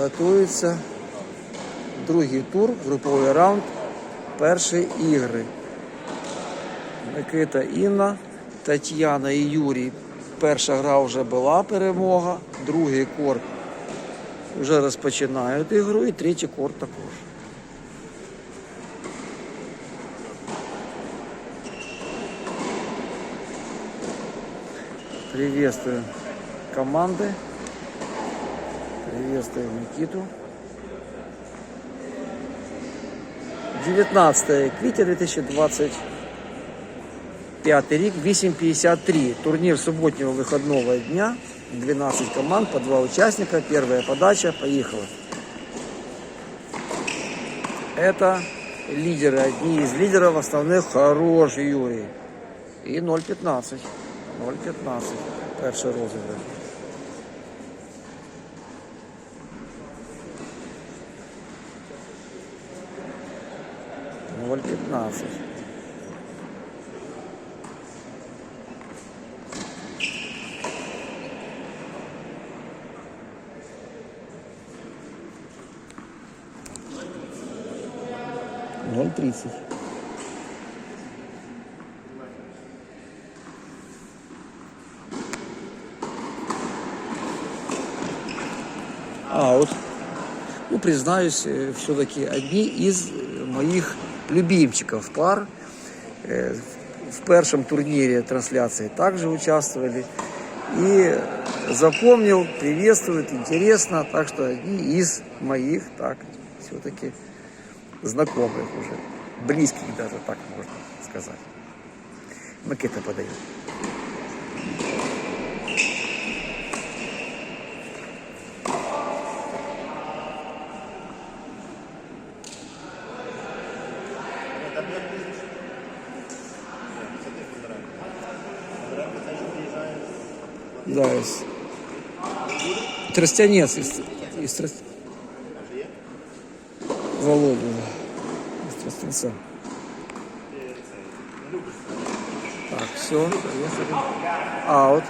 готується другий тур, груповий раунд, перші ігри. Микита Інна, Тетяна і Юрій. Перша гра вже була перемога, другий корт вже розпочинають ігру і третій корт також. Приветствую команды. Приветствуем Никиту. 19 квітня 2025 рік, 8.53. Турнір суботнього виходного дня. 12 команд по два участника. Первая подача. Поехала. Это лидеры. Одни из лидеров основных хороший Юрий. И 0.15. 0.15. Перший розыгрыш. 0,15. Ноль тридцать. Аут. Ну, признаюсь, э, все-таки одни из э, моих любимчиков пар. Э, В первом турнире трансляции также участвовали. И запомнил, приветствует, интересно. Так что одни из моих, так, все-таки знакомых уже. Близких даже, так можно сказать. Макета подает. Да, из... Тростянец из, из Трос- Володя, из Тростянца. Так, все. Аут.